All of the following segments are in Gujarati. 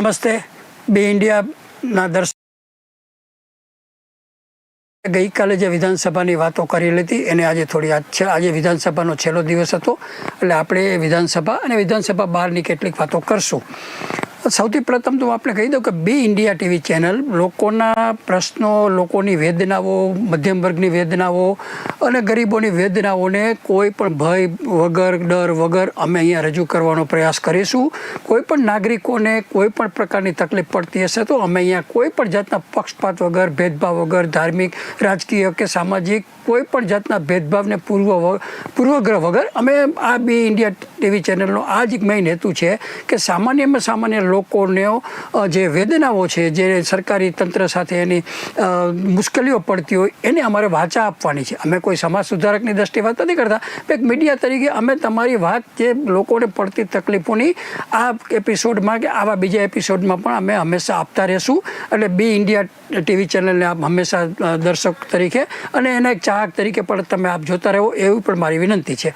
નમસ્તે. બે ઇન્ડિયાના દર્શક ગઈકાલે જે વિધાનસભાની વાતો કરી હતી એને આજે થોડી આજે વિધાનસભાનો છેલ્લો દિવસ હતો, એટલે આપણે વિધાનસભા અને વિધાનસભા બહારની કેટલીક વાતો કરશું. સૌથી પ્રથમ તો આપણે કહી દઉં કે બે ઇન્ડિયા ટીવી ચેનલ લોકોના પ્રશ્નો, લોકોની વેદનાઓ, મધ્યમ વર્ગની વેદનાઓ અને ગરીબોની વેદનાઓને કોઈ પણ ભય, વગર, ડર, વગર અમે અહીંયા રજૂ કરવાનો પ્રયાસ કરીશું. કોઈ પણ નાગરિકોને કોઈ પણ પ્રકારની તકલીફ પડતી હશે તો અમે અહીંયા કોઈ પણ જાતના પક્ષપાત વગર, ભેદભાવ વગર, ધાર્મિક, રાજકીય કે સામાજિક કોઈ પણ જાતના ભેદભાવને પૂર્વ પૂર્વગ્રહ વગર અમે આ બે ઇન્ડિયા ટીવી ચેનલનો આ જ એક મેઇન હેતુ છે કે સામાન્યમાં સામાન્ય લોકોને જે વેદનાઓ છે, જે સરકારી તંત્ર સાથે એની મુશ્કેલીઓ પડતી હોય, એને અમારે વાચા આપવાની છે. અમે કોઈ સમાજ સુધારકની દ્રષ્ટિએ વાત નથી કરતા એક મીડિયા તરીકે અમે તમારી વાત જે લોકોને પડતી તકલીફોની, આ એપિસોડમાં કે આવા બીજા એપિસોડમાં પણ અમે હંમેશા આપતા રહેશું. એટલે બી ઇન્ડિયા ટીવી ચેનલને આપ હંમેશા દર્શક તરીકે અને એના એક ચાહક તરીકે પણ તમે આપ જોતા રહો, એવી પણ મારી વિનંતી છે.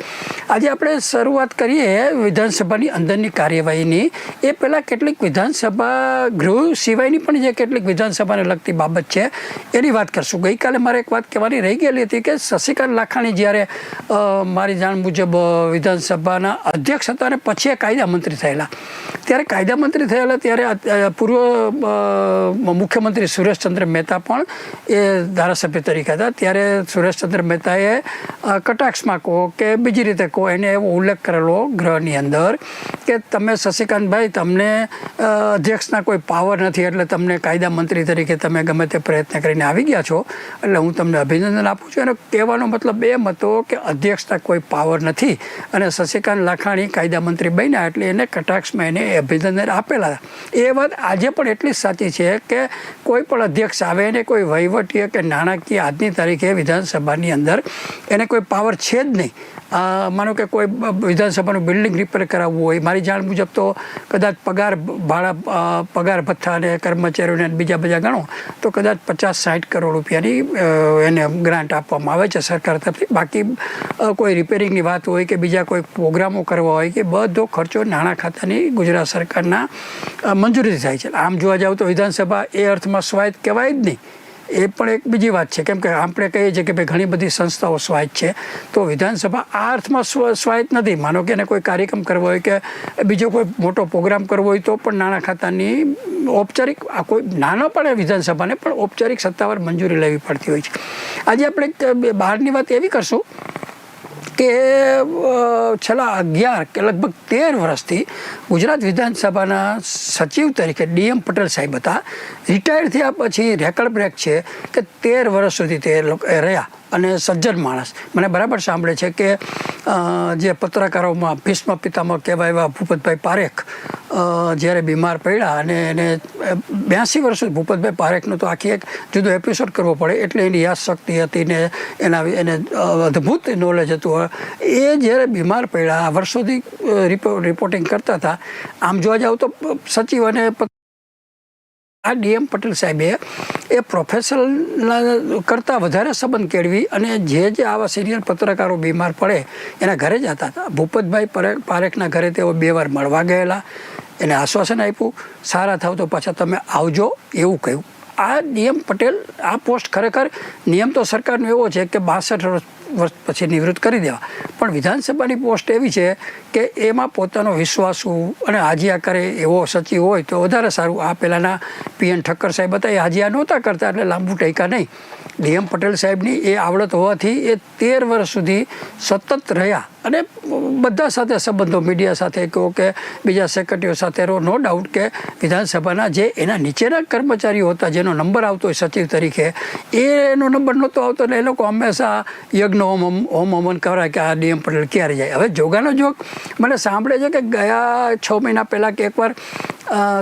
આજે આપણે શરૂઆત કરીએ વિધાનસભાની અંદરની કાર્યવાહીની. એ પહેલાં કેટલીક વિધાનસભા ગૃહ સિવાયની પણ જે કેટલીક વિધાનસભાને લગતી બાબત છે, એની વાત કરશું. ગઈકાલે મારે એક વાત કહેવાની રહી ગયેલી હતી કે શશિકાંત લાખાણી જ્યારે મારી જાણ મુજબ વિધાનસભાના અધ્યક્ષ હતા અને પછી એ કાયદા મંત્રી થયેલા. ત્યારે કાયદા મંત્રી થયેલા ત્યારે પૂર્વ મુખ્યમંત્રી સુરેશચંદ્ર મહેતા પણ એ ધારાસભ્ય તરીકે હતા. ત્યારે સુરેશચંદ્ર મહેતાએ કટાક્ષમાં કહો કે બીજી રીતે કહો, એને એવો ઉલ્લેખ કરેલો ગ્રહની અંદર કે તમે શશિકાંતભાઈ, તમને અધ્યક્ષના કોઈ પાવર નથી એટલે તમને કાયદા મંત્રી તરીકે તમે ગમે તે પ્રયત્ન કરીને આવી ગયા છો. એટલે હું તમને અભિનંદન આપું છું અને કહેવાનો મતલબ એમ હતો કે અધ્યક્ષના કોઈ પાવર નથી અને શશિકાંત લાખાણી કાયદા મંત્રી બન્યા એટલે એને કટાક્ષમાં એને અભિનંદન આપેલા. એ વાત આજે પણ એટલી જ સાચી છે કે કોઈ પણ અધ્યક્ષ આવે એને કોઈ વહીવટીય કે નાણાકીય આજની તારીખે વિધાનસભાની અંદર એને કોઈ પાવર છે જ નહીં. માનો કે કોઈ વિધાનસભાનું બિલ્ડિંગ રિપેર કરાવવું હોય, મારી જાણ મુજબ તો કદાચ પગાર ભાડા પગાર ભથ્થા અને કર્મચારીઓને બીજા બધા ગણો, તો કદાચ પચાસ સાઠ કરોડ રૂપિયાની એને ગ્રાન્ટ આપવામાં આવે છે સરકાર તરફથી. બાકી કોઈ રિપેરિંગની વાત હોય કે બીજા કોઈ પ્રોગ્રામો કરવા હોય કે બધો ખર્ચો નાણાં ખાતાની ગુજરાત સરકારના મંજૂરીથી થાય છે. આમ જોવા જાવ તો વિધાનસભા એ અર્થમાં સ્વાયત્ત કહેવાય જ નહીં. એ પણ એક બીજી વાત છે. કેમ કે આપણે કહીએ છીએ કે ભાઈ ઘણી બધી સંસ્થાઓ સ્વાયત્ત છે. તો વિધાનસભા આ અર્થમાં સ્વ, સ્વાયત્ત નથી. માનો કે એને કોઈ કાર્યક્રમ કરવો હોય કે બીજો કોઈ મોટો પ્રોગ્રામ કરવો હોય તો પણ નાણાં ખાતાની ઔપચારિક, આ કોઈ નાનો પણ વિધાનસભાને પણ ઔપચારિક સત્તાવાર મંજૂરી લેવી પડતી હોય છે. આજે આપણે બહારની વાત એવી કરશું કે છેલ્લા અગિયાર કે લગભગ તેર વર્ષથી ગુજરાત વિધાનસભાના સચિવ તરીકે ડીએમ પટેલ સાહેબ હતા. રિટાયર થયા પછી રેકર્ડ બ્રેક છે કે તેર વર્ષ સુધી તે લોકો રહ્યા. અને સજ્જન માણસ. મને બરાબર સાંભળે છે કે જે પત્રકારોમાં ભીષ્મ પિતામાં કહેવાય એવા ભૂપતભાઈ પારેખ જ્યારે બીમાર પડ્યા અને એને બ્યાસી વર્ષ ભૂપતભાઈ પારેખનો તો આખી એક જુદો એપિસોડ કરવો પડે, એટલે એની યાદશક્તિ હતી ને એના એને અદ્ભુત નોલેજ હતું. એ જ્યારે બીમાર પડ્યા વર્ષોથી રિપોર્ટિંગ કરતા હતા, આમ જોવા જાવ તો સચિવ અને આ ડીએમ પટેલ સાહેબે એ પ્રોફેશનલ કરતાં વધારે સંબંધ કેળવી અને જે જે આવા સિનિયર પત્રકારો બીમાર પડે, એના ઘરે જતા હતા. ભૂપતભાઈ પરે- પારેખના ઘરે તેઓ બે વાર મળવા ગયેલા. એને આશ્વાસન આપ્યું, સારા થાવ તો પાછા તમે આવજો, એવું કહ્યું. આ નિયમ પટેલ, આ પોસ્ટ ખરેખર નિયમ તો સરકારનો એવો છે કે બાસઠ વર્ષ પછી નિવૃત્ત કરી દેવા. પણ વિધાનસભાની પોસ્ટ એવી છે કે એમાં પોતાનો વિશ્વાસુ અને હાજિયા કરે એવો સચિવ હોય તો વધારે સારું. આ પહેલાંના પીએન ઠક્કર સાહેબ હતા, એ હાજિયા નહોતા કરતા એટલે લાંબુ ટેકા નહીં. ડીએમ પટેલ સાહેબની એ આવડત હોવાથી એ તેર વર્ષ સુધી સતત રહ્યા. અને બધા સાથે સંબંધો, મીડિયા સાથે કહો કે બીજા સેક્રેટરીઓ સાથે રહો, નો ડાઉટ કે વિધાનસભાના જે એના નીચેના કર્મચારીઓ હતા, જેનો નંબર આવતો હોય સચિવ તરીકે, એનો નંબર નહોતો આવતો એટલે એ લોકો હંમેશા યજ્ઞ હોમ હોમ હમન કરાય કે આ ડીએમ પટેલ ક્યારે જાય. હવે જોગાનો જોગ, મને સાંભળે છે કે ગયા છ મહિના પહેલાં કે એકવાર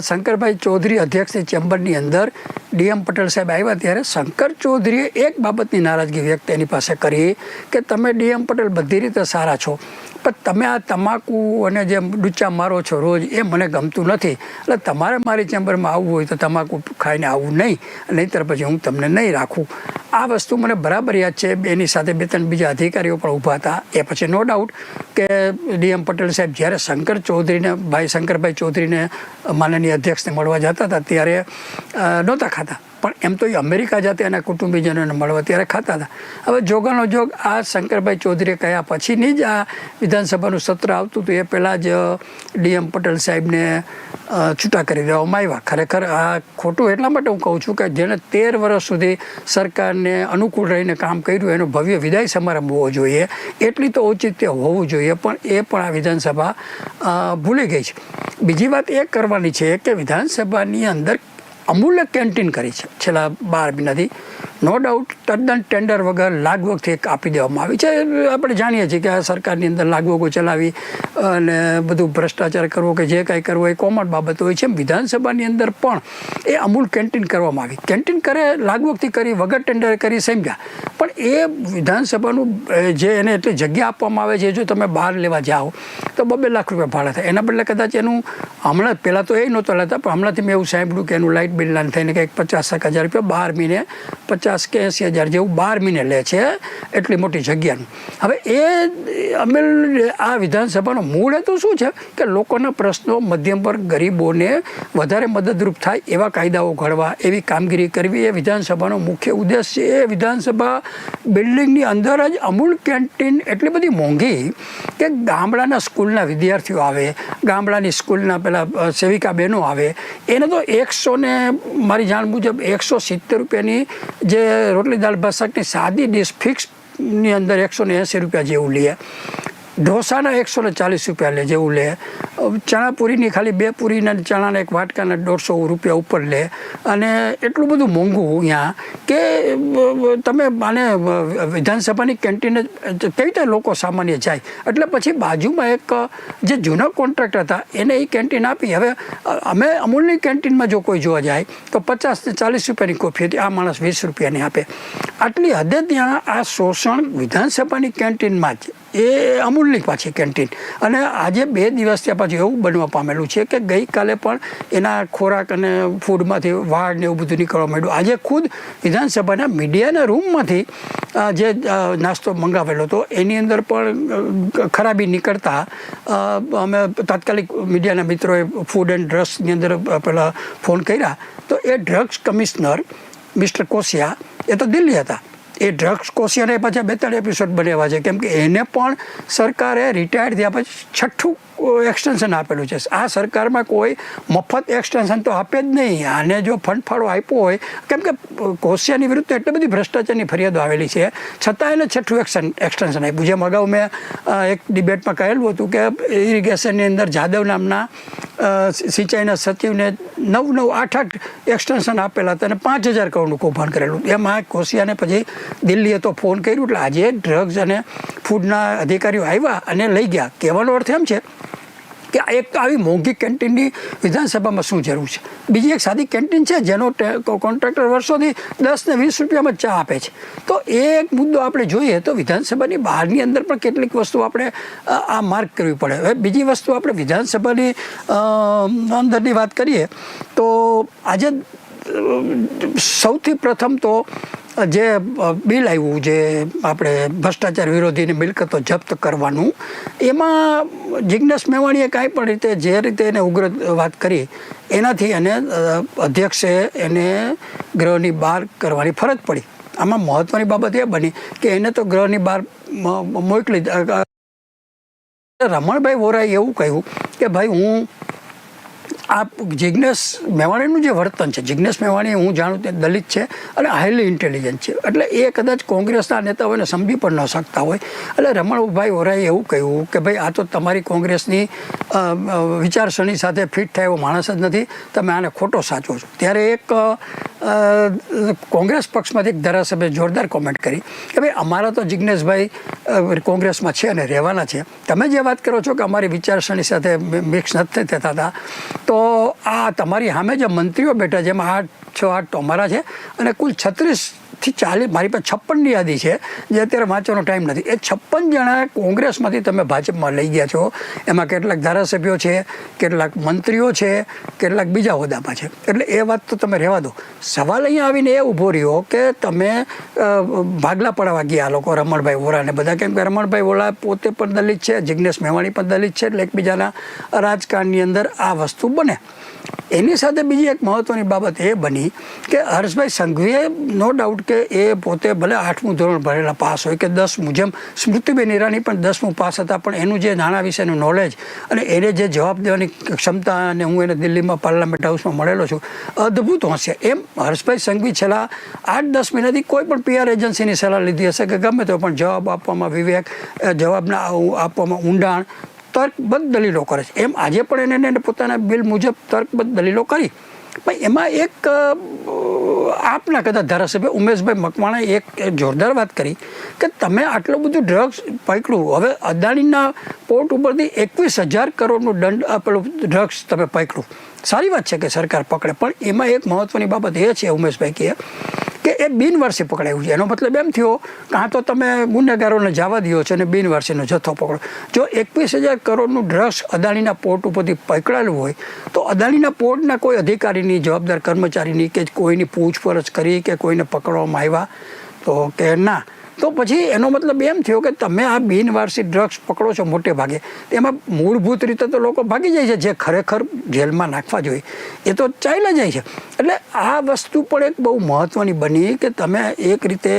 શંકરભાઈ ચૌધરી અધ્યક્ષની ચેમ્બરની અંદર ડીએમ પટેલ સાહેબ આવ્યા ત્યારે શંકર ચૌધરીએ એક બાબતની નારાજગી વ્યક્ત એની પાસે કરી કે તમે ડીએમ પટેલ બધી રીતે સારા છો. પણ તમે આ તમાકુ અને જે ડૂચા મારો છો રોજ, એ મને ગમતું નથી. એટલે તમારે મારી ચેમ્બરમાં આવવું હોય તો તમાકુ ખાઈને આવવું નહીં. નહીંતર પછી હું તમને નહીં રાખું. આ વસ્તુ મને બરાબર યાદ છે. એની સાથે બે ત્રણ બીજા અધિકારીઓ પણ ઊભા હતા. એ પછી નો ડાઉટ કે ડીએમ પટેલ સાહેબ જ્યારે શંકર ચૌધરીને, ભાઈ શંકરભાઈ ચૌધરીને માનનીય અધ્યક્ષને મળવા જતા હતા ત્યારે નહોતા ખાતા પણ એમ તો એ અમેરિકા જતા એના કુટુંબીજનોને મળવા ત્યારે ખાતા હતા. હવે જોગાનો જોગ આ શંકરભાઈ ચૌધરીએ કહ્યા પછીની જ આ વિધાનસભાનું સત્ર આવતું હતું એ પહેલાં જ ડીએમ પટેલ સાહેબને છૂટા કરી દેવામાં આવ્યા. ખરેખર આ ખોટું એટલા માટે હું કહું છું કે જેણે તેર વર્ષ સુધી સરકારને અનુકૂળ રહીને કામ કર્યું, એનો ભવ્ય વિદાય સમારંભ હોવો જોઈએ. એટલી તો ઔચિત્ય હોવું જોઈએ, પણ એ પણ આ વિધાનસભા ભૂલી ગઈ છે. બીજી વાત એ કરવાની છે કે વિધાનસભાની અંદર અમૂલ્ય કેન્ટીન કરી છે. છેલ્લા બાર મહિનાથી નો ડાઉટ તદ્દન ટેન્ડર વગર લાગવગથી એક આપી દેવામાં આવી છે. આપણે જાણીએ છીએ કે આ સરકારની અંદર લાગવગો ચલાવી અને બધું ભ્રષ્ટાચાર કરવો કે જે કાંઈ કરવો એ કોમન બાબત હોય છે. વિધાનસભાની અંદર પણ એ અમૂલ કેન્ટીન કરવામાં આવી. કેન્ટીન કરે, લાગવગથી કરી, વગર ટેન્ડર કરી સમજ્યા પણ એ વિધાનસભાનું જે એને એટલી જગ્યા આપવામાં આવે છે, જો તમે બહાર લેવા જાઓ, તો બબે લાખ રૂપિયા ભાડા થાય. એના બદલે કદાચ એનું, હમણાં પહેલાં તો એ નહોતા લેતા, પણ હમણાંથી મેં એવું સાંભળ્યું કે એનું લાઇટ બિલ થઈને કંઈક પચાસ એક હજાર રૂપિયા બાર મહિને પચાસ કે એંસી હજાર જેવું બાર મહિને લે છે એટલી મોટી જગ્યાનું. હવે એ અમે આ વિધાનસભાનો મૂળ હેતુ શું છે? કે લોકોના પ્રશ્નો મધ્યમ વર્ગ ગરીબોને વધારે મદદરૂપ થાય એવા કાયદાઓ ઘડવા, એવી કામગીરી કરવી એ વિધાનસભાનો મુખ્ય ઉદ્દેશ છે. એ વિધાનસભા બિલ્ડિંગની અંદર જ અમૂલ કેન્ટીન એટલી બધી મોંઘી કે ગામડાના સ્કૂલના વિદ્યાર્થીઓ આવે, ગામડાની સ્કૂલના પેલા સેવિકા બહેનો આવે. એને તો એકસો ને, મારી જાણ મુજબ એકસો સિત્તેર રૂપિયાની જે રોટલી દાળ ભાત શાકની સાદી ડીશ ફિક્સની અંદર એકસો ને એંસી રૂપિયા જેવું લે. ઢોસાના એકસો ને ચાલીસ રૂપિયા લે જેવું લે. ચણાપુરીની ખાલી બે પૂરીના ચણાના એક વાટકાના દોઢસો રૂપિયા ઉપર લે. અને એટલું બધું મોંઘું અહીંયા કે તમે આને વિધાનસભાની કેન્ટીન કઈ રીતે લોકો સામાન્ય જાય? એટલે પછી બાજુમાં એક, જે જૂના કોન્ટ્રાક્ટ હતા, એને એ કેન્ટીન આપી. હવે અમે અમૂલની કેન્ટીનમાં જો કોઈ જોવા જાય, તો પચાસ ને ચાલીસ રૂપિયાની કોફી હતી, આ માણસ વીસ રૂપિયાની આપે. આટલી હદે ત્યાં આ શોષણ વિધાનસભાની કેન્ટીનમાં જ એ અમૂલની પાછી કેન્ટીન અને આજે બે દિવસ ત્યાં પાછું એવું બનવા પામેલું છે કે ગઈકાલે પણ એના ખોરાક અને ફૂડમાંથી વાળ ને એવું બધું નીકળવા માંડ્યું. આજે ખુદ વિધાનસભાના મીડિયાના રૂમમાંથી જે નાસ્તો મંગાવેલો હતો, એની અંદર પણ ખરાબી નીકળતા અમે તાત્કાલિક મીડિયાના મિત્રોએ ફૂડ એન્ડ ડ્રગ્સની અંદર પેલા ફોન કર્યા. તો એ ડ્રગ્સ કમિશનર મિસ્ટર કોશિયા, એ તો દિલ્હી હતા. એ ડ્રગ્સ કોશિયાને પાછા બે ત્રણ એપિસોડ બનાવ્યા છે. કેમ કે એને પણ સરકારે રિટાયર્ડ થયા પછી છઠ્ઠું એક્સટેન્શન આપેલું છે. આ સરકારમાં કોઈ મફત એક્સટેન્શન તો આપે જ નહીં. આને જો ફંડ ફાળો આપ્યો હોય, કેમ કે કોશિયાની વિરુદ્ધ એટલી બધી ભ્રષ્ટાચારની ફરિયાદો આવેલી છે. છતાં એને છઠ્ઠું એક્શન એક્સટેન્શન આપ્યું. જેમ અગાઉ મેં એક ડિબેટમાં કહેલું હતું કે ઇરિગેશનની અંદર જાદવ નામના સિંચાઈના સચિવને નવ નવ આઠ આઠ એક્સટેન્શન આપેલા હતા અને પાંચ હજાર કરોડનું કૌભાંડ કરેલું. એમાં કોશિયાને પછી દિલ્હીએ તો ફોન કર્યું એટલે આજે ડ્રગ્સ અને ફૂડના અધિકારીઓ આવ્યા અને લઈ ગયા. કહેવાનો અર્થ એમ છે કે એક આવી મોંઘી કેન્ટીનની વિધાનસભામાં શું જરૂર છે? બીજી એક સાદી કેન્ટીન છે જેનો કોન્ટ્રાક્ટર વર્ષોથી દસ ને વીસ રૂપિયામાં ચા આપે છે. તો એ એક મુદ્દો આપણે જોઈએ તો વિધાનસભાની બહારની અંદર પણ કેટલીક વસ્તુ આપણે આ માર્ક કરવી પડે. હવે બીજી વસ્તુ આપણે વિધાનસભાની અંદરની વાત કરીએ તો આજે સૌથી પ્રથમ તો જે બિલ આવ્યું જે આપણે ભ્રષ્ટાચાર વિરોધીની મિલકતો જપ્ત કરવાનું, એમાં જિજ્ઞેશ મેવાણીએ કાંઈ પણ રીતે જે રીતે એને ઉગ્ર વાત કરી, એનાથી એને અધ્યક્ષે એને ગ્રહની બહાર કરવાની ફરજ પડી. આમાં મહત્વની બાબત એ બની કે એને તો ગ્રહની બહાર મોકલી રમણભાઈ વોરાએ એવું કહ્યું કે ભાઈ હું આ જિજ્ઞેશ મેવાણીનું જે વર્તન છે જિજ્ઞેશ મેવાણી હું જાણું તે દલિત છે અને હાઈલી ઇન્ટેલિજન્ટ છે. એટલે એ કદાચ કોંગ્રેસના નેતાઓને સમજી પણ ન શકતા હોય. એટલે રમણભાઈ ઓરાએ એવું કહ્યું કે ભાઈ, આ તો તમારી કોંગ્રેસની વિચારસરણી સાથે ફિટ થાય એવો માણસ જ નથી. તમે આને ખોટો સાચો છો. ત્યારે એક કોંગ્રેસ પક્ષમાંથી એક ધારાસભ્ય જોરદાર કોમેન્ટ કરી કે ભાઈ, અમારા તો જિજ્ઞેશભાઈ કોંગ્રેસમાં છે અને રહેવાના છે. તમે જે વાત કરો છો કે અમારી વિચારસરણી સાથે મિક્સ નથી થતા હતા તો આ તમારી સામે જે મંત્રીઓ બેઠા છે. એમાં આઠ છ આઠ તો અમારા છે. અને કુલ છત્રીસ થી ચાલીસ મારી પાસે છપ્પનની યાદી છે, જે અત્યારે વાંચવાનો ટાઈમ નથી. એ છપ્પન જણા કોંગ્રેસમાંથી તમે ભાજપમાં લઈ ગયા છો. એમાં કેટલાક ધારાસભ્યો છે, કેટલાક મંત્રીઓ છે, કેટલાક બીજા હોદ્દામાં છે. એટલે એ વાત તો તમે રહેવા દો. સવાલ અહીંયા આવીને એ ઊભો રહ્યો કે તમે ભાગલા પડાવવા ગયા લોકો, રમણભાઈ વોરાને બધા. કેમ કે રમણભાઈ વોરા પોતે પણ દલિત છે જિજ્ઞેશ મેવાણી પણ દલિત છે, એટલે એકબીજાના રાજકારણની અંદર આ વસ્તુ બને. એની સાથે બીજી એક મહત્વની બાબત એ બની કે હર્ષભાઈ સંઘવીએ નો ડાઉટ કે એ પોતે ભલે આઠમું ધોરણ ભરેલા પાસ હોય કે દસમું, જેમ સ્મૃતિબેન ઈરાની પણ દસમું પાસ હતા, પણ એનું જે નાણાં વિશેનું નોલેજ અને એને જે જવાબ દેવાની ક્ષમતા અને હું એને દિલ્હીમાં પાર્લામેન્ટ હાઉસમાં મળેલો છું, અદ્ભુત હોશે. એમ હર્ષભાઈ સંઘવી છેલ્લા આઠ, દસ મહિનાથી કોઈ પણ પીઆર એજન્સીની સલાહ લીધી હશે કે ગમે તો પણ જવાબ આપવામાં વિવેક જવાબના આપવામાં ઊંડાણ તર્કબદ્ધ દલીલો કરે છે. એમ આજે પણ એને એને પોતાના બિલ મુજબ તર્કબદ્ધ દલીલો કરી. પણ એમાં એક આપના કદાચ ધારાસભ્ય ઉમેશભાઈ મકવાણાએ એક જોરદાર વાત કરી કે તમે આટલું બધું ડ્રગ્સ પકડ્યું. હવે અદાણીના પોર્ટ ઉપરથી એકવીસ હજાર કરોડનું દંડ આપેલું ડ્રગ્સ તમે પકડ્યું. સારી વાત છે કે સરકાર પકડે, પણ એમાં એક મહત્ત્વની બાબત એ છે ઉમેશભાઈ કહે કે એ બિનવારસી પકડાયું છે. એનો મતલબ એમ થયો કાં તો તમે ગુનેગારોને જવા દો છો અને બિનવારસીનો જથ્થો પકડો. જો એકવીસ હજાર કરોડનું ડ્રગ્સ અદાણીના પોર્ટ ઉપરથી પકડાયેલું હોય, તો અદાણીના પોર્ટના કોઈ અધિકારીની જવાબદાર કર્મચારીની કે કોઈની પૂછપરછ કરી કે કોઈને પકડવામાં આવ્યા? તો કે ના. તો પછી એનો મતલબ એમ થયો કે તમે આ બિનવારસી ડ્રગ્સ પકડો છો મોટે ભાગે એમાં મૂળભૂત રીતે તો લોકો ભાગી જાય છે. જે ખરેખર જેલમાં નાખવા જોઈએ, એ તો ચાલ્યા જાય છે. એટલે આ વસ્તુ પણ એક બહુ મહત્ત્વની બની કે તમે એક રીતે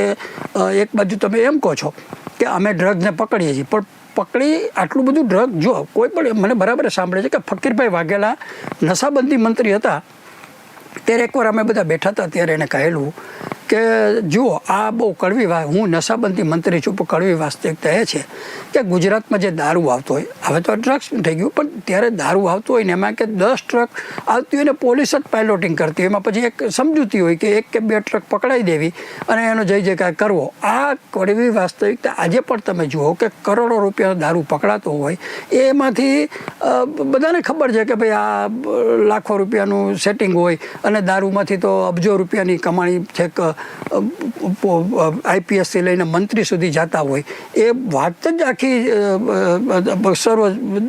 એક બાજુ તમે એમ કહો છો કે અમે ડ્રગ્સને પકડીએ છીએ. પણ પકડી આટલું બધું ડ્રગ જો કોઈ પણ મને બરાબર સાંભળે છે કે ફકીરભાઈ વાઘેલા નશાબંધી મંત્રી હતા. ત્યારે એકવાર અમે બધા બેઠા હતા, ત્યારે એને કહેલું કે જુઓ, આ બહુ કડવી વાત, હું નશાબંધી મંત્રી છું, પણ કડવી વાસ્તવિકતા એ છે કે ગુજરાતમાં જે દારૂ આવતો હોય, હવે તો ડ્રગ્સ થઈ ગયું, પણ ત્યારે દારૂ આવતો હોય ને એમાં કે દસ ટ્રક આવતી હોય ને પોલીસ જ પાયલોટિંગ કરતી હોય, એમાં પછી એક સમજૂતી હોય કે એક કે બે ટ્રક પકડાઈ દેવી અને એનો જય જયકાર કરવો. આ કડવી વાસ્તવિકતા આજે પણ તમે જુઓ કે કરોડો રૂપિયાનો દારૂ પકડાતો હોય, એમાંથી બધાને ખબર છે કે ભાઈ આ લાખો રૂપિયાનું સેટિંગ હોય અને દારૂમાંથી તો અબજો રૂપિયાની કમાણી છેક આઈપીએસથી લઈને મંત્રી સુધી જતા હોય, એ વાત જ આખી સર્વ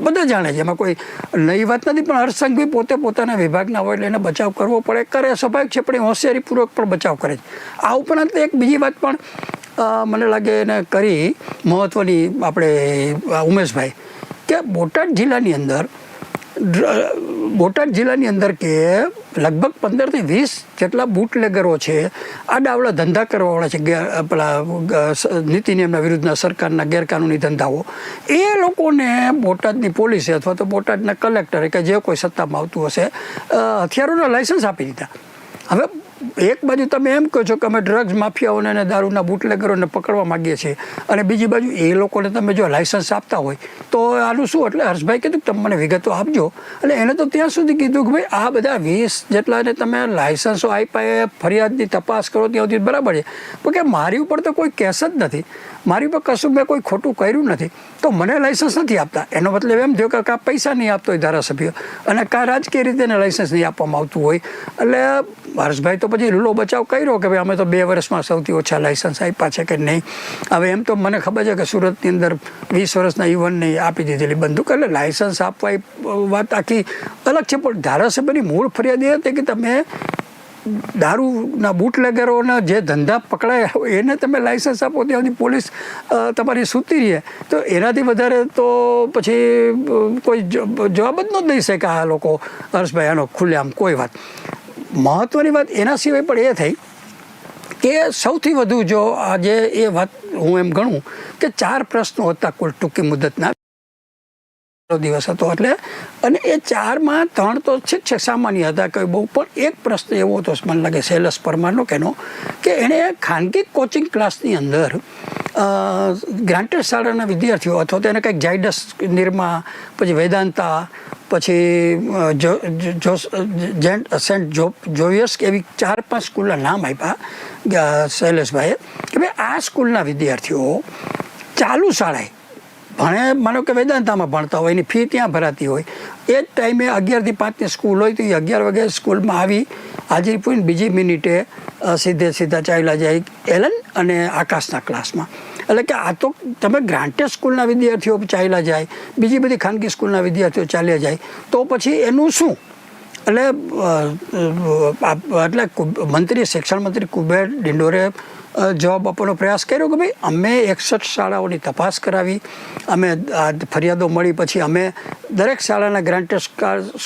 બધા જાણે છે. એમાં કોઈ નવી વાત નથી, પણ હર્ષસંઘવી પોતે પોતાના વિભાગના હોય એટલે એને બચાવ કરવો પડે. કરે સ્વાભાવિક છે પણ એ હોશિયારીપૂર્વક પણ બચાવ કરે છે. આ ઉપરાંત એક બીજી વાત પણ મને લાગે એને કરી મહત્ત્વની આપણે ઉમેશભાઈ, કે બોટાદ જિલ્લાની અંદર બોટાદ જિલ્લાની અંદર કે લગભગ પંદરથી વીસ જેટલા બુટલેગરો છે, આ ડાવડા ધંધા કરવાવાળા છે પેલા નીતિ નિયમના વિરુદ્ધના સરકારના ગેરકાનૂની ધંધાઓ. એ લોકોને બોટાદની પોલીસે અથવા તો બોટાદના કલેક્ટરે કે જે કોઈ સત્તામાં આવતું હશે હથિયારોના લાયસન્સ આપી દીધા. હવે એક બાજુ તમે એમ કહો છો કે અમે ડ્રગ્સ માફિયાઓને અને દારૂના બુટલેગરોને પકડવા માંગીએ છીએ અને બીજી બાજુ એ લોકોને તમે જો લાઇસન્સ આપતા હોય, તો આનું શું? એટલે હર્ષભાઈ કીધું કે તમે મને વિગતો આપજો. એટલે એને તો ત્યાં સુધી કીધું કે ભાઈ, આ બધા વીસ જેટલાને તમે લાઇસન્સો આપ્યા એ ફરિયાદની તપાસ કરો ત્યાં સુધી બરાબર છે. કે મારી ઉપર તો કોઈ કેસ જ નથી. મારી પર કશું મેં કોઈ ખોટું કર્યું નથી. તો મને લાઇસન્સ નથી આપતા. એનો મતલબ એમ થયો કે કાં પૈસા નહીં આપતો હોય ધારાસભ્ય. અને કાં રાજકીય રીતે એને લાઇસન્સ નહીં આપવામાં આવતું હોય. એટલે હર્ષભાઈ તો પછી લૂલો બચાવ કર્યો કે ભાઈ અમે તો બે વર્ષમાં સૌથી ઓછા લાઇસન્સ આપ્યા છે કે નહીં. હવે એમ તો મને ખબર છે કે સુરતની અંદર વીસ વર્ષના યુવાનને આપી દીધેલી બંદૂક. એટલે લાઇસન્સ આપવા એ વાત આખી અલગ છે. પણ ધારાસભ્યની મૂળ ફરિયાદ એ હતી કે તમે દારૂના બુટલેગરોના જે ધંધા પકડાયા હોય, એને તમે લાઇસન્સ આપો ત્યાં પોલીસ તમારી સૂતી રહે. તો એનાથી વધારે તો પછી કોઈ જવાબ જ ન દઈ શકે આ લોકો. હર્ષભાઈ, આનો ખુલ્લેઆમ કોઈ વાત. મહત્ત્વની વાત એના સિવાય પણ એ થઈ કે સૌથી વધુ જો આજે એ વાત હું એમ ગણું કે ચાર પ્રશ્નો હતા કુલ ટૂંકી મુદતના. દિવસ હતો એટલે અને એ ચારમાં ત્રણ તો છે છે, સામાન્ય હતા કે બહુ, પણ એક પ્રશ્ન એવો હતો, મને લાગે શૈલેષ પરમારનો કેનો કે એણે ખાનગી કોચિંગ ક્લાસની અંદર ગ્રાન્ટેડ શાળાના વિદ્યાર્થીઓ અથવા તો એને કંઈક જાયડસ નિર્મા, પછી વેદાંતા, પછી જેન્ટ સેન્ટ જો, જોયસ એવી ચાર પાંચ સ્કૂલના નામ આપ્યા શૈલેષભાઈએ. કે ભાઈ આ સ્કૂલના વિદ્યાર્થીઓ ચાલુ શાળાએ ભણે, માનો કે વેદાંતામાં ભણતા હોય, એની ફી ત્યાં ભરાતી હોય. એ જ ટાઈમે અગિયારથી પાંચની સ્કૂલ હોય, તો એ અગિયાર વાગે સ્કૂલમાં આવી, હાજરી પૂરીને બીજી મિનિટે સીધે સીધા ચાલ્યા જાય એલન અને આકાશના ક્લાસમાં. એટલે કે આ તો તમે ગ્રાન્ટેડ સ્કૂલના વિદ્યાર્થીઓ ચાલ્યા જાય, બીજી બધી ખાનગી સ્કૂલના વિદ્યાર્થીઓ ચાલ્યા જાય, તો પછી એનું શું? એટલે એટલે મંત્રી, શિક્ષણ મંત્રી કુબેર ડિંડોરે જવાબ આપવાનો પ્રયાસ કર્યો કે ભાઈ અમે એકસઠ શાળાઓની તપાસ કરાવી, અમે આ ફરિયાદો મળી, પછી અમે દરેક શાળાના ગ્રાન્ટેડ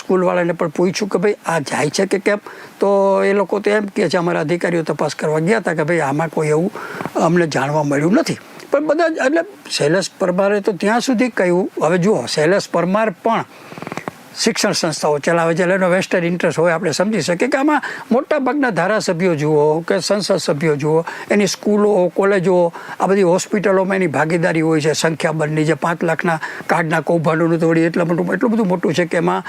સ્કૂલવાળાને પણ પૂછ્યું કે ભાઈ આ જાય છે કે કેમ? તો એ લોકો તો એમ કહે છે, અમારા અધિકારીઓ તપાસ કરવા ગયા હતા કે ભાઈ આમાં કોઈ એવું અમને જાણવા મળ્યું નથી. પણ બધા એટલે શૈલેષ પરમારે તો ત્યાં સુધી કહ્યું, હવે જુઓ, શૈલેષ પરમાર પણ શિક્ષણ સંસ્થાઓ ચલાવે છે. એટલે એનો વેસ્ટર્ન ઇન્ટરેસ્ટ હોય આપણે સમજી શકીએ કે આમાં મોટા ભાગના ધારાસભ્યો જુઓ કે સંસદ સભ્યો જુઓ, એની સ્કૂલો, કોલેજો, આ બધી હોસ્પિટલોમાં એની ભાગીદારી હોય છે. સંખ્યાબંધની જે પાંચ લાખના કાર્ડના કૌભાંડોનું તોડી એટલા મોટું, એટલું બધું મોટું છે કે એમાં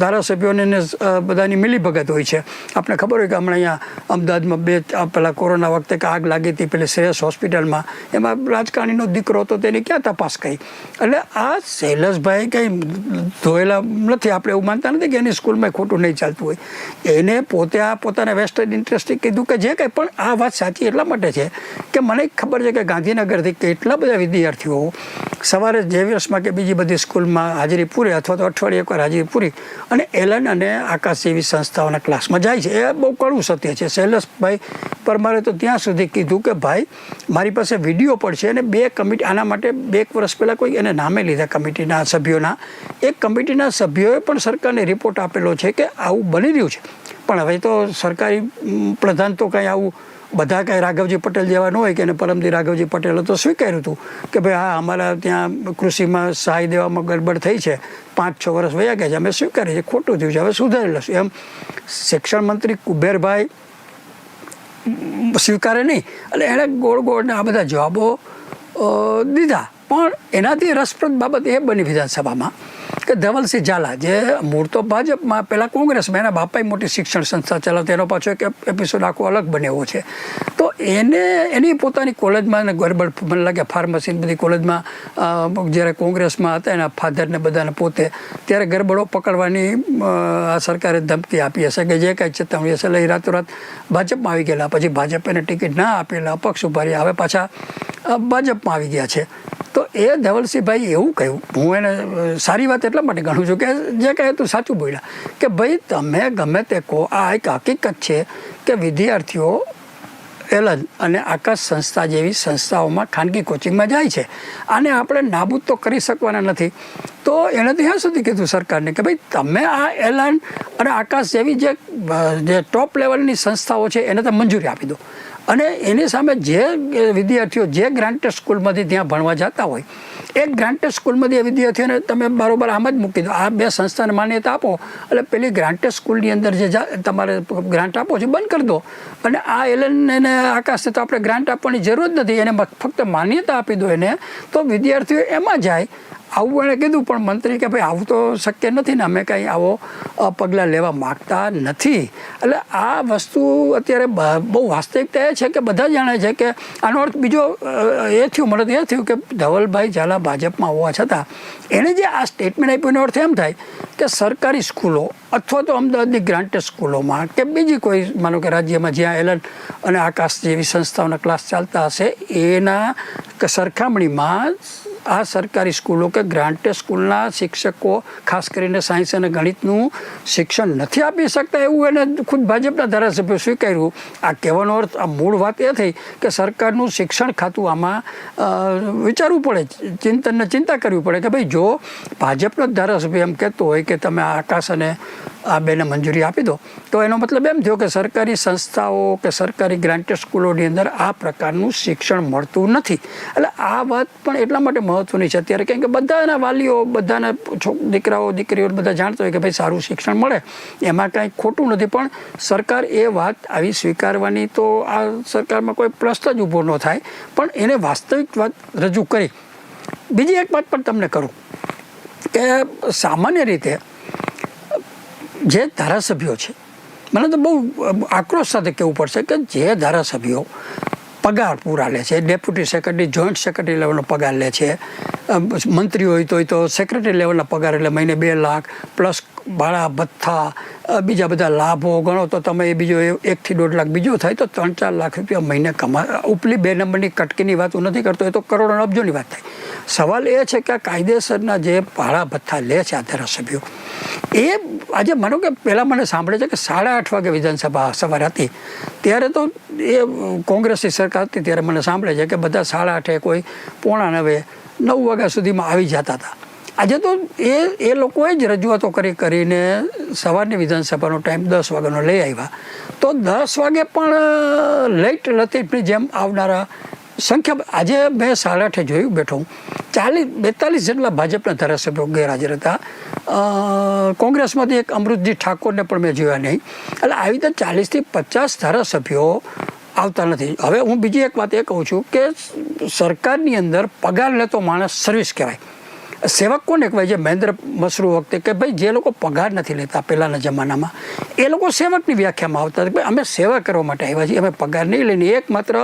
ધારાસભ્યોને બધાની મિલીભગત હોય છે. આપણે ખબર હોય કે હમણાં અહીંયા અમદાવાદમાં બે પેલા કોરોના વખતે કે આગ લાગી હતી પેલી શ્રેયસ હોસ્પિટલમાં. એમાં રાજકારણીનો દીકરો હતો તેની ક્યાં તપાસ કરી? એટલે આ શૈલેષભાઈ કંઈ ધોયેલા નથી. આપણે એવું માનતા નથી કે એની સ્કૂલમાં ખોટું નહીં ચાલતું હોય. એને પોતે આ પોતાના વેસ્ટર્ન ઇન્ટરેસ્ટથી કીધું કે જે કંઈ, પણ આ વાત સાચી એટલા માટે છે કે મને ખબર છે કે ગાંધીનગરથી કેટલા બધા વિદ્યાર્થીઓ સવારે જેવિયર્સમાં કે બીજી બધી સ્કૂલમાં હાજરી પૂરે અથવા તો અઠવાડિયે એકવાર હાજરી પૂરી અને એલન અને આકાશ જેવી સંસ્થાઓના ક્લાસમાં જાય છે. એ બહુ કડવું સત્ય છે. શૈલેષભાઈ પરમારે તો ત્યાં સુધી કીધું કે ભાઈ, મારી પાસે વીડિયો પણ છે અને બે કમિટી, આના માટે બે એક વર્ષ પહેલાં કોઈ એને નામે લીધા કમિટીના સભ્યોના એક કમિટીના સભ્યોએ પણ સરકારને રિપોર્ટ આપેલો છે કે આવું બની રહ્યું છે. પણ હવે તો સરકારી પ્રધાન તો કંઈ આવું, બધા કાંઈ રાઘવજી પટેલ જેવા ન હોય કે એને પરમદી રાઘવજી પટેલે તો સ્વીકાર્યું હતું કે ભાઈ હા, અમારા ત્યાં કૃષિમાં સહાય દેવામાં ગડબડ થઈ છે. પાંચ છ વર્ષ વયા ગયા છે. અમે સ્વીકારીએ છીએ. ખોટું થયું છે. હવે સુધારી લઈશું. એમ શિક્ષણ મંત્રી કુબેરભાઈ સ્વીકારે નહીં. એટલે એણે ગોળ ગોળને આ બધા જવાબો દીધા. પણ એનાથી રસપ્રદ બાબત એ બની વિધાનસભામાં કે ધવલસિંહ ઝાલા, જે મૂળ તો ભાજપમાં પહેલાં કોંગ્રેસમાં, એના બાપાએ મોટી શિક્ષણ સંસ્થા ચલાવતી, એનો પાછો એક એપિસોડ આખો અલગ બન્યો છે. તો એને, એની પોતાની કોલેજમાં ગરબડ મને લાગે ફાર્મસી બધી કોલેજમાં જ્યારે કોંગ્રેસમાં હતા, એના ફાધરને બધાને પોતે, ત્યારે ગરબડો પકડવાની આ સરકારે ધમકી આપી હશે કે જે કાંઈ ચેતવણી હશે એટલે રાતોરાત ભાજપમાં આવી ગયેલા. પછી ભાજપ એને ટિકિટ ના આપેલા અપક્ષ ઊભા રહ્યા હવે પાછા ભાજપમાં આવી ગયા છે. તો એ ધવલસિંહભાઈ એવું કહ્યું, હું એને સારી વાત એટલા માટે ગણું છું કે જે કહે તું સાચું બોલ્યા, કે ભાઈ, તમે ગમે તે કહો, આ એક હકીકત છે કે વિદ્યાર્થીઓ એલન અને આકાશ સંસ્થા જેવી સંસ્થાઓમાં ખાનગી કોચિંગમાં જાય છે. આને આપણે નાબૂદ તો કરી શકવાના નથી. તો એણે તો ત્યાં સુધી કીધું સરકારને કે, ભાઈ, તમે આ એલન અને આકાશ જેવી જે ટોપ લેવલની સંસ્થાઓ છે, એને તમે મંજૂરી આપી દો. અને એની સામે જે વિદ્યાર્થીઓ, જે ગ્રાન્ટેડ સ્કૂલમાંથી ત્યાં ભણવા જતા હોય એ ગ્રાન્ટેડ સ્કૂલમાંથી એ વિદ્યાર્થીઓને તમે બરોબર આમ જ મૂકી દો. આ બે સંસ્થાને માન્યતા આપો, એટલે પેલી ગ્રાન્ટેડ સ્કૂલની અંદર જે તમારે ગ્રાન્ટ આપો છો બંધ કરી દો. અને આ એલન એને આકાશને તો આપણે ગ્રાન્ટ આપવાની જરૂર જ નથી, એને ફક્ત માન્યતા આપી દો એને, તો વિદ્યાર્થીઓ એમાં જાય. આવું એણે કીધું, પણ મંત્રી કે ભાઈ, આવું તો શક્ય નથી ને, અમે કંઈ આવો પગલાં લેવા માગતા નથી. એટલે આ વસ્તુ અત્યારે બહુ વાસ્તવિકતા એ છે કે બધા જાણે છે કે, આનો અર્થ બીજો એ થયું, મને એ થયું કે ધવલભાઈ ઝાલા ભાજપમાં હોવા છતાં, એણે જે આ સ્ટેટમેન્ટ આપ્યું, એનો અર્થ એમ થાય કે સરકારી સ્કૂલો અથવા તો અમદાવાદની ગ્રાન્ટેડ સ્કૂલોમાં કે બીજી કોઈ, માનો કે રાજ્યમાં જ્યાં એલન અને આકાશ જેવી સંસ્થાઓના ક્લાસ ચાલતા હશે, એના સરખામણીમાં આ સરકારી સ્કૂલો કે ગ્રાન્ટેડ સ્કૂલના શિક્ષકો, ખાસ કરીને સાયન્સ અને ગણિતનું શિક્ષણ નથી આપી શકતા એવું એને ખુદ ભાજપના ધારાસભ્યો સ્વીકાર્યું. આ કહેવાનો અર્થ, આ મૂળ વાત એ થઈ કે સરકારનું શિક્ષણ ખાતું આમાં વિચારવું પડે ચિંતનને ચિંતા કરવી પડે કે ભાઈ જો ભાજપનો જ ધારાસભ્ય એમ કહેતો હોય કે તમે આકાશ અને આ બેને મંજૂરી આપી દો, તો એનો મતલબ એમ થયો કે સરકારી સંસ્થાઓ કે સરકારી ગ્રાન્ટેડ સ્કૂલોની અંદર આ પ્રકારનું શિક્ષણ મળતું નથી. એટલે આ વાત પણ એટલા માટે મહત્વની છે. અત્યારે કેમ કે બધાના વાલીઓ, બધાના દીકરાઓ, દીકરીઓ બધા જાણતા હોય કે ભાઈ સારું શિક્ષણ મળે. એમાં કાંઈ ખોટું નથી, પણ સરકાર એ વાત આવી સ્વીકારવાની તો આ સરકારમાં કોઈ પ્રશ્ન જ ઊભો ન થાય. પણ એને વાસ્તવિક વાત રજૂ કરી. બીજી એક વાત પણ તમને કરું. કે સામાન્ય રીતે જે ધારાસભ્યો છે, મને તો બહુ આક્રોશ સાથે કહેવું પડશે કે જે ધારાસભ્યો પગાર પૂરા લે છે. ડેપ્યુટી સેક્રેટરી જોઈન્ટ સેક્રેટરી લેવલનો પગાર લે છે. મંત્રી હોય તો તો સેક્રેટરી લેવલના પગાર એટલે મહિને બે લાખ પ્લસ ભાડા ભથ્થા બીજા બધા લાભો ગણો તો તમે એ બીજો એકથી દોઢ લાખ બીજો થાય તો ત્રણ ચાર લાખ રૂપિયા મહિને કમા, ઉપલી બે નંબરની કટકીની વાત હું નથી કરતો, એ તો કરોડો અબજોની વાત થાય. સવાલ એ છે કે આ કાયદેસરના જે ભાડા ભથ્થા લે છે આ ધારાસભ્યો, એ આજે માનો કે પહેલાં મને સાંભળે છે કે સાડા આઠ વાગે વિધાનસભા સવારે હતી, ત્યારે તો એ કોંગ્રેસની સરકાર હતી, ત્યારે મને સાંભળે છે કે બધા સાડા આઠે કોઈ પોણા નવે, નવ વાગ્યા સુધીમાં આવી જતા હતા. આજે તો એ એ લોકોએ જ રજૂઆતો કરી કરીને સવારની વિધાનસભાનો ટાઈમ દસ વાગ્યાનો લઈ આવ્યા. તો દસ વાગે પણ લેટ લતીફની જેમ આવનારા સંખ્યા આજે મેં સાડા આઠે જોયું બેઠો ચાલીસ, બેતાલીસ જેટલા ભાજપના ધારાસભ્યો ગેરહાજર હતા. કોંગ્રેસમાંથી એક અમૃતજી ઠાકોરને પણ મેં જોયા નહીં. એટલે આવી રીતે ચાલીસથી પચાસ ધારાસભ્યો આવતા નથી. હવે હું બીજી એક વાત એ કહું છું કે સરકારની અંદર પગાર લેતો માણસ સર્વિસ કહેવાય. સેવક કોને કહેવાય છે મહેન્દ્ર મસરૂ વખતે કે ભાઈ, જે લોકો પગાર નથી લેતા પહેલાંના જમાનામાં, એ લોકો સેવકની વ્યાખ્યામાં આવતા હતા કે અમે સેવા કરવા માટે આવ્યા છીએ, અમે પગાર નહીં લઈને એકમાત્ર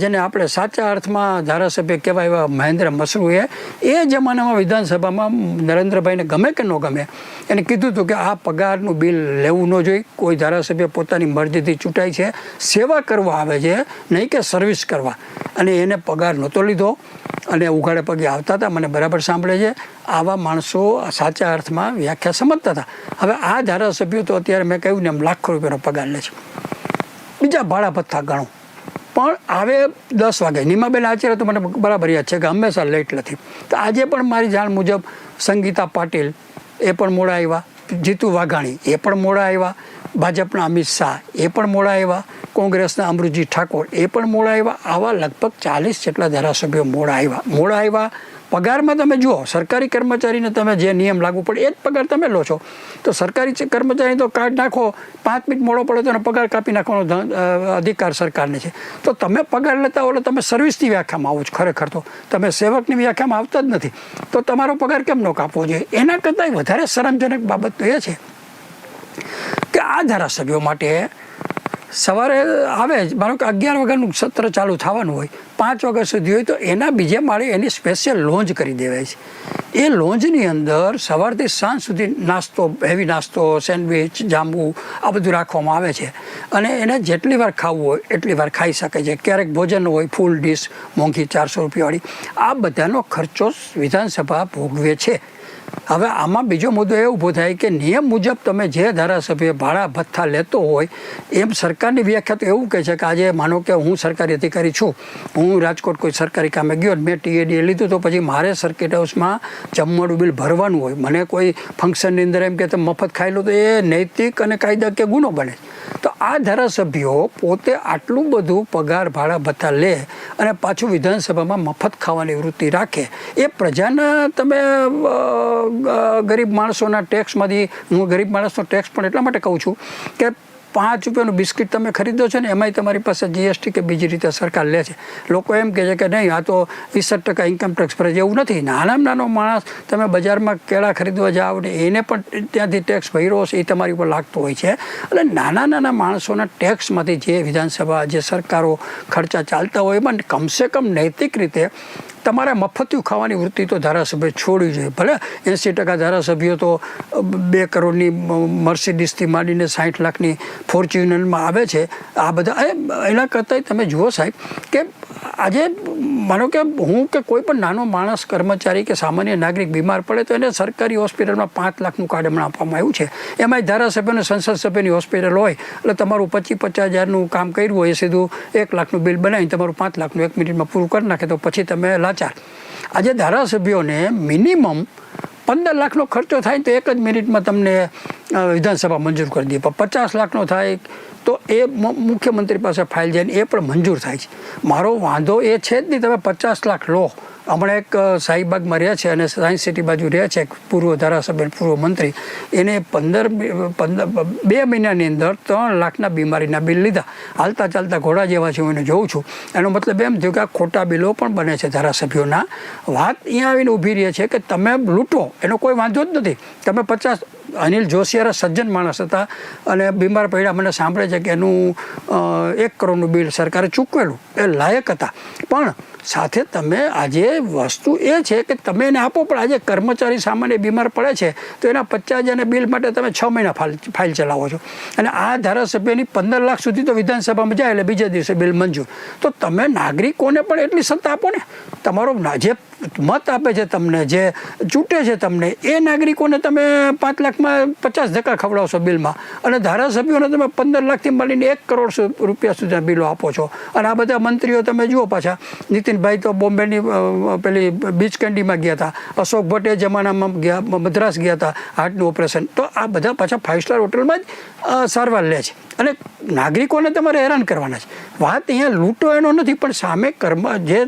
જેને આપણે સાચા અર્થમાં ધારાસભ્ય કહેવાય એવા મહેન્દ્ર મસરૂએ, એ જમાનામાં વિધાનસભામાં નરેન્દ્રભાઈને ગમે કે ન ગમે, એને કીધું હતું કે આ પગારનું બિલ લેવું ન જોઈએ, કોઈ ધારાસભ્ય પોતાની મરજીથી ચૂંટાય છે, સેવા કરવા આવે છે, નહીં કે સર્વિસ કરવા. અને એને પગાર નહોતો લીધો. અને ઉઘાડે પગે આવતા હતા, મને બરાબર સાંભળે છે. આવા માણસો સાચા અર્થમાં વ્યાખ્યા સમજતા હતા. હવે આ ધારાસભ્યો તો અત્યારે મેં કહ્યું ને એમ લાખો રૂપિયાનો પગાર લે છે. બીજા ભાડા ભથ્થા ગણો. પણ આવે દસ વાગે. નીમાબેન આચાર્ય તો મને બરાબર યાદ છે કે હંમેશા લેટ નથી. તો આજે પણ મારી જાણ મુજબ સંગીતા પાટીલ એ પણ મોડા આવ્યા. જીતુ વાઘાણી એ પણ મોડા આવ્યા. ભાજપના અમિત શાહ એ પણ મોડા આવ્યા, કોંગ્રેસના અમૃતજી ઠાકોર એ પણ મોડા આવ્યા, આવા લગભગ ચાલીસ જેટલા ધારાસભ્યો મોડા આવ્યા. મોડા આવ્યા, પગારમાં તમે જુઓ, સરકારી કર્મચારીને તમે જે નિયમ લાગુ પડે, એ જ પગાર તમે લો છો. તો સરકારી કર્મચારી તો કાર્ડ નાખો, પાંચ મિનિટ મોડો પડે તો એનો પગાર કાપી નાખવાનો અધિકાર સરકારને છે. તો તમે પગાર લેતા હો તમે સર્વિસની વ્યાખ્યામાં આવો છો ખરેખર તો. તમે સેવકની વ્યાખ્યામાં આવતા જ નથી. તો તમારો પગાર કેમ ન કાપવો જોઈએ? એના કરતાં વધારે શરમજનક બાબત તો એ છે. કે આ ધારાસભ્યો માટે સવારે આવે જ મારો કે અગિયાર વાગ્યાનું સત્ર ચાલુ થવાનું હોય, પાંચ વાગ્યા સુધી હોય તો એના બીજે માળે એની સ્પેશિયલ લોન્જ કરી દેવાય છે. એ લોન્જની અંદર સવારથી સાંજ સુધી નાસ્તો હેવી નાસ્તો સેન્ડવિચ જાંબુ, આ બધું રાખવામાં આવે છે. અને એને જેટલી વાર ખાવું હોય, એટલી વાર ખાઈ શકે છે. ક્યારેક ભોજન હોય ફૂલ ડીશ મોંઘી ચારસો રૂપિયાવાળી, આ બધાનો ખર્ચો વિધાનસભા ભોગવે છે. હવે આમાં બીજો મુદ્દો એ ઊભો થાય કે નિયમ મુજબ તમે જે ધારાસભ્ય ભાડા ભથ્થા લેતો હોય, એમ સરકારની વ્યાખ્યા તો એવું કહે છે કે આજે માનો કે હું સરકારી અધિકારી છું, હું રાજકોટ કોઈ સરકારી કામે ગયો મેં ટીએડીએ લીધું તો પછી મારે સર્કિટ હાઉસમાં જમવાનું બિલ ભરવાનું હોય. મને કોઈ ફંક્શનની અંદર એમ કે તમે મફત ખાઈ લો તો એ નૈતિક અને કાયદા કે ગુનો બને. તો આ ધારાસભ્યો પોતે આટલું બધું પગાર ભાડા ભથ્થા લે અને પાછું વિધાનસભામાં મફત ખાવાની વૃત્તિ રાખે, એ પ્રજાના તમે ગરીબ માણસોના ટેક્સમાંથી હું ગરીબ માણસનો ટેક્સ પણ એટલા માટે કહું છું કે પાંચ રૂપિયાનું બિસ્કિટ તમે ખરીદો છો ને, એમાંય તમારી પાસે જીએસટી કે બીજી રીતે સરકાર લે છે. લોકો એમ કહે છે કે નહીં, આ તો વીસઠ ટકા ઇન્કમ ટેક્સ ભરે છે એવું નથી. નાનામાં નાનો માણસ તમે બજારમાં કેળા ખરીદવા જાઓ ને, એને પણ ત્યાંથી ટેક્સ ભર્યો હશે, એ તમારી ઉપર લાગતો હોય છે. એટલે નાના નાના માણસોના ટેક્સમાંથી જે વિધાનસભા, જે સરકારો ખર્ચા ચાલતા હોય, એમાં કમસે કમ નૈતિક રીતે તમારે મફતિયું ખાવાની વૃત્તિ તો ધારાસભ્ય છોડવી જોઈએ ભલે એંસી ટકા ધારાસભ્યો તો બે કરોડની મર્સિડીસથી માંડીને સાઠ લાખની ફોર્ચ્યુનરમાં આવે છે. આ બધા એના કરતાંય તમે જુઓ સાહેબ, કે આજે માનો કે હું કે કોઈ પણ નાનો માણસ, કર્મચારી કે સામાન્ય નાગરિક બીમાર પડે તો એને સરકારી હોસ્પિટલમાં પાંચ લાખનું કાર્ડ હમણાં આપવામાં આવ્યું છે. એમાંય ધારાસભ્યને સંસદ સભ્યની હોસ્પિટલ હોય, એટલે તમારું પચીસ પચાસ હજારનું કામ કર્યું હોય એ સીધું એક લાખનું બિલ બનાવીને તમારું પાંચ લાખનું એક મિનિટમાં પૂરું કરી નાખે તો પછી તમે લાચાર. આજે ધારાસભ્યોને મિનિમમ પંદર લાખનો ખર્ચો થાય તો એક જ મિનિટમાં તમને વિધાનસભા મંજૂર કરી દે. પણ પચાસ લાખનો થાય તો એ મુખ્યમંત્રી પાસે ફાઇલ જઈને એ પણ મંજૂર થાય છે. મારો વાંધો એ છે જ નહીં, તમે પચાસ લાખ લો. હમણાં એક શાહીબાગમાં રહે છે અને સાયન્સ સિટી બાજુ રહે છે પૂર્વ ધારાસભ્ય, પૂર્વ મંત્રી. એને પંદર પંદર બે મહિનાની અંદર ત્રણ લાખના બીમારીના બિલ લીધા. હાલતા ચાલતા ઘોડા જેવા છે, હું એને જોઉં છું. એનો મતલબ એમ થયું કે ખોટા બિલો પણ બને છે ધારાસભ્યોના. વાત અહીંયા આવીને ઊભી રહી છે કે તમે લૂંટો, એનો કોઈ વાંધો જ નથી. તમે પચાસ અનિલ જોશિયારા સજ્જન માણસ હતા અને બીમાર પડ્યા. મને સાંભળે છે કે એનું એક કરોડનું બિલ સરકારે ચૂકવેલું. એ લાયક હતા. પણ સાથે તમે, આજે વસ્તુ એ છે કે તમે એને આપો, પણ આજે કર્મચારી સામાન્ય બીમાર પડે છે, તો એના પચાસ હજારના બિલ માટે તમે છ મહિના ફાઇલ ફાઇલ ચલાવો છો. અને આ ધારાસભ્યની પંદર લાખ સુધી તો વિધાનસભામાં જાય, એટલે બીજા દિવસે બિલ મંજૂર. તો તમે નાગરિકોને પણ એટલી સત્તા આપો ને. તમારો જે મત આપે છે તમને, જે ચૂંટે છે તમને. એ નાગરિકોને તમે પાંચ લાખમાં પચાસ ધક્કા ખવડાવશો બિલમાં અને ધારાસભ્યોને તમે પંદર લાખથી મળીને એક કરોડ રૂપિયા સુધીના બિલો આપો છો. અને આ બધા મંત્રીઓ તમે જુઓ પાછા. નીતિનભાઈ તો બોમ્બેની પેલી બીચ કેન્ડીમાં ગયા હતા. અશોક ભટ્ટ એ જમાનામાં ગયા, મદ્રાસ ગયા હતા હાર્ટનું ઓપરેશન. તો આ બધા પાછા ફાઇવ સ્ટાર હોટલમાં જ સારવાર લે છે. અને નાગરિકોને તમારે હેરાન કરવાના છે. વાત અહીંયા લૂંટો એનો નથી, પણ સામે કર્મ જે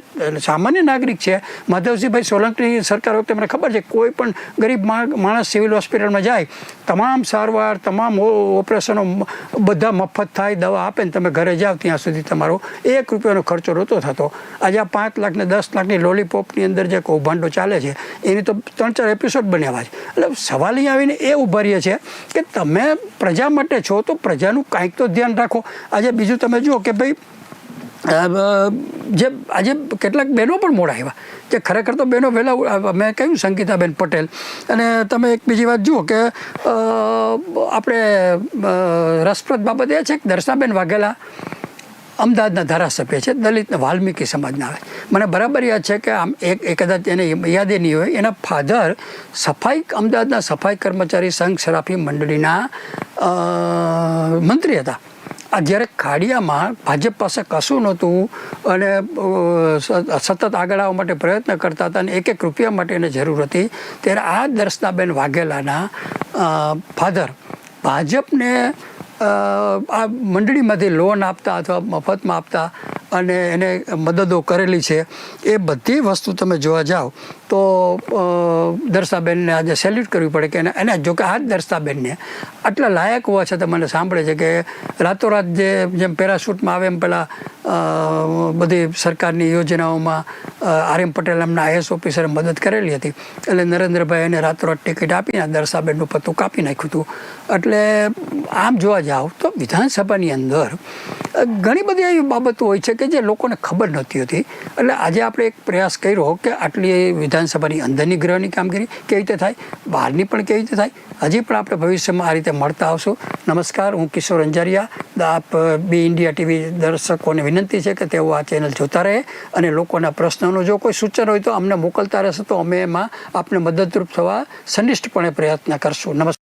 સામાન્ય નાગરિક છે માધવસિંહભાઈ સોલંકીની સરકાર વખતે મને ખબર છે, કોઈ પણ ગરીબ માણસ સિવિલ હોસ્પિટલમાં જાય, તમામ સારવાર, તમામ ઓપરેશનો બધા મફત થાય, દવા આપે ને તમે ઘરે જાઓ, ત્યાં સુધી તમારો એક રૂપિયાનો ખર્ચો નહોતો થતો. આજે આ પાંચ લાખ ને દસ લાખની લોલીપોપની અંદર જે કૌભાંડો ચાલે છે, એની તો ત્રણ ચાર એપિસોડ બન્યા છે. એટલે સવાલ અહીં આવીને એ ઊભા રહીએ છે કે તમે પ્રજા માટે છો, તો પ્રજાનું કાંઈક તો ધ્યાન રાખો. આજે બીજું તમે જુઓ કે ભાઈ જે આજે કેટલાક બહેનો પણ મોડા આવ્યા. જે ખરેખર તો બહેનો વહેલા મેં કહ્યું સંગીતાબેન પટેલ. અને તમે એક બીજી વાત જુઓ કે આપણે રસપ્રદ બાબત એ છે કે દર્શનાબેન વાઘેલા અમદાવાદના ધારાસભ્ય છે દલિત વાલ્મીકી સમાજના આવે. મને બરાબર યાદ છે કે આમ એક કદાચ એને યાદે નહીં હોય. એના ફાધર સફાઈ અમદાવાદના સફાઈ કર્મચારી સંઘ શરાફી મંડળીના મંત્રી હતા. જ્યારે ખાડિયામાં ભાજપ પાસે કશું નહોતું અને સતત આગળ આવવા માટે પ્રયત્ન કરતા હતા અને એક એક રૂપિયા માટે એને જરૂર હતી, ત્યારે આ દર્શનાબેન વાઘેલાના ફાધર ભાજપને આ મંડળીમાંથી લોન આપતા અથવા મફતમાં આપતા અને એને મદદો કરેલી છે, એ બધી વસ્તુ તમે જોવા જાઓ તો દર્શાબેનને આજે સેલ્યુટ કરવી પડે કે એને જો કે આ જ દર્શાબેનને. આટલા લાયક હોવા છતાં મને સાંભળે છે કે રાતોરાત જે, જેમ પેરાશૂટમાં આવે એમ પહેલાં બધી સરકારની યોજનાઓમાં આર એમ પટેલ એમના આઈએસ ઓફિસરે મદદ કરેલી હતી. એટલે નરેન્દ્રભાઈ એને રાતોરાત ટિકિટ આપીને દર્શાબેનનું પત્તું કાપી નાખ્યું હતું. એટલે આમ જોવા જાઓ તો વિધાનસભાની અંદર ઘણી બધી એવી બાબતો હોય છે કે જે લોકોને ખબર નહોતી હોતી. એટલે આજે આપણે એક પ્રયાસ કર્યો કે આટલી વિધાનસભાની અંદરની ગ્રહની કામગીરી કેવી રીતે થાય, બહારની પણ કેવી રીતે થાય, હજી પણ આપણે ભવિષ્યમાં આ રીતે મળતા આવશું. નમસ્કાર, હું કિશોર અંજારિયા આપ બી ઇન્ડિયા ટીવી દર્શકોને વિનંતી છે કે તેઓ આ ચેનલ જોતા રહે અને લોકોના પ્રશ્નોનો જો કોઈ સૂચન હોય તો અમને મોકલતા રહેશે તો અમે એમાં આપને મદદરૂપ થવા સનિષ્ઠપણે પ્રયત્ન કરશું. નમસ્કાર.